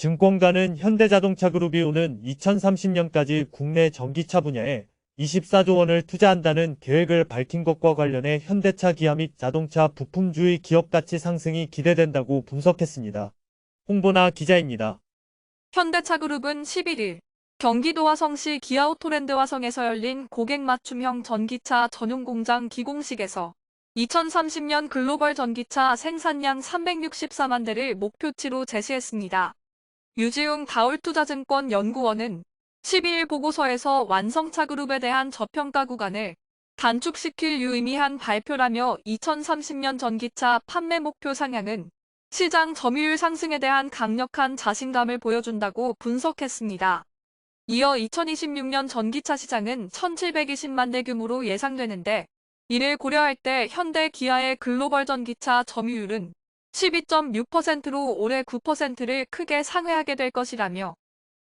증권가는 현대자동차그룹이 오는 2030년까지 국내 전기차 분야에 24조 원을 투자한다는 계획을 밝힌 것과 관련해 현대차 기아 및 자동차 부품주의 기업 가치 상승이 기대된다고 분석했습니다. 홍보나 기자입니다. 현대차그룹은 11일 경기도 화성시 기아오토랜드 화성에서 열린 고객 맞춤형 전기차 전용 공장 기공식에서 2030년 글로벌 전기차 생산량 364만 대를 목표치로 제시했습니다. 유지웅 다울투자증권 연구원은 12일 보고서에서 완성차 그룹에 대한 저평가 구간을 단축시킬 유의미한 발표라며 2030년 전기차 판매 목표 상향은 시장 점유율 상승에 대한 강력한 자신감을 보여준다고 분석했습니다. 이어 2026년 전기차 시장은 1720만 대 규모로 예상되는데 이를 고려할 때 현대 기아의 글로벌 전기차 점유율은 12.6%로 올해 9%를 크게 상회하게 될 것이라며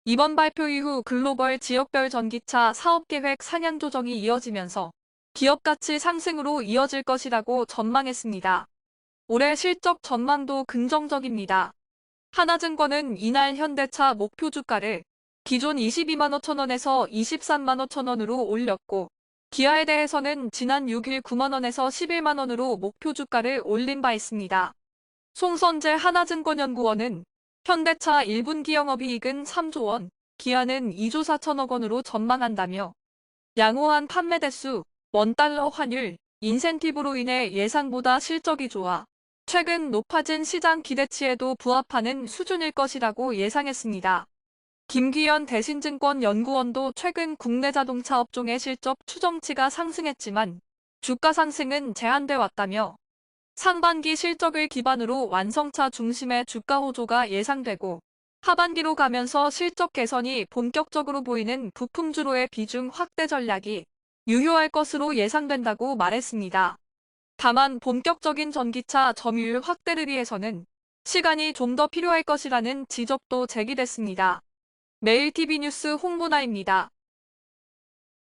이번 발표 이후 글로벌 지역별 전기차 사업계획 상향 조정이 이어지면서 기업 가치 상승으로 이어질 것이라고 전망했습니다. 올해 실적 전망도 긍정적입니다. 하나증권은 이날 현대차 목표 주가를 기존 22만 5천 원에서 23만 5천 원으로 올렸고 기아에 대해서는 지난 6일 9만 원에서 11만 원으로 목표 주가를 올린 바 있습니다. 송선재 하나증권연구원은 현대차 1분기 영업이익은 3조 원, 기아는 2조 4천억 원으로 전망한다며 양호한 판매 대수, 원달러 환율, 인센티브로 인해 예상보다 실적이 좋아 최근 높아진 시장 기대치에도 부합하는 수준일 것이라고 예상했습니다. 김기현 대신증권 연구원도 최근 국내 자동차 업종의 실적 추정치가 상승했지만 주가 상승은 제한돼 왔다며 상반기 실적을 기반으로 완성차 중심의 주가 호조가 예상되고 하반기로 가면서 실적 개선이 본격적으로 보이는 부품주로의 비중 확대 전략이 유효할 것으로 예상된다고 말했습니다. 다만 본격적인 전기차 점유율 확대를 위해서는 시간이 좀 더 필요할 것이라는 지적도 제기됐습니다. 매일TV 뉴스 홍보나입니다.